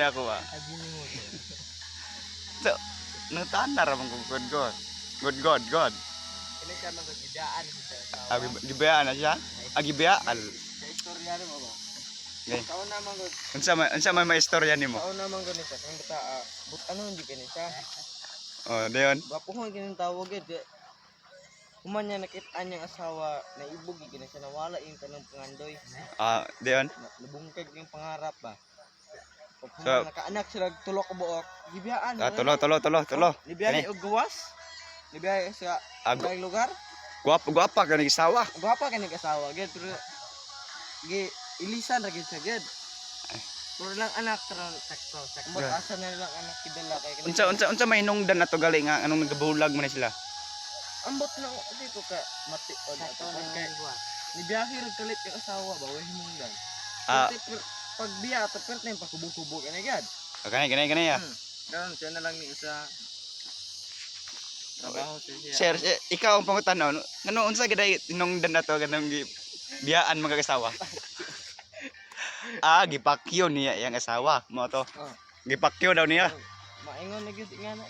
ako ah. Abi ni mo. So, nangtana ra man kung good god. Good god, god. Kini siya magigidaan sa tawa. Abi gibaya na siya. Ah, gibiyaan. Sa istorya rin mo ba? Okay. Kao naman gud. Unsa man unsa may istorya nimo? Kao naman gud siya. Kung bata ah, but ano hindi kini siya. Oh, dayon. Bapuhon kini tawag gid. kaya Human niya nakita niyang asawa na ibog gid siya nawala yung kanang pangandoy. Ah, dayon. Na- Nabungkag yung pangarap ba. So- nakaanak sila tulo ka buok, gibiyaan. Ah, tulo, tulo, tulo, tulo. Libiyahe Kani. og gawas. Libiyahe sa Ah, gu- ibang lugar. guwapa, guwapa ka ng isawa. Gwapa ka ni kasawa, gid pero gi ilisan ra gid siya gid. Pero lang anak karon sakto sakto. Mo asa na lang anak kidala kay. Unsa unsa unsa may nungdan ato gali nga anong nagabulag man sila. ambot na dito ka mati o ato kay Libiyahe ra kalit yung asawa ba way himungdan. Ah. Pag biya ato pert na yung pakubog-kubog ani gid. Kanay kanay kanay ah. Hmm. Karon siya na lang ni isa trabaho siya. Sir, eh, ikaw ang pangutanaw. Ano unsa giday nungdan ato ganang gi biyaan mga kasawa? ah, gipakyo niya yang asawa mo to. Oh. Gipakyo daw niya. Maingon na gid nga na.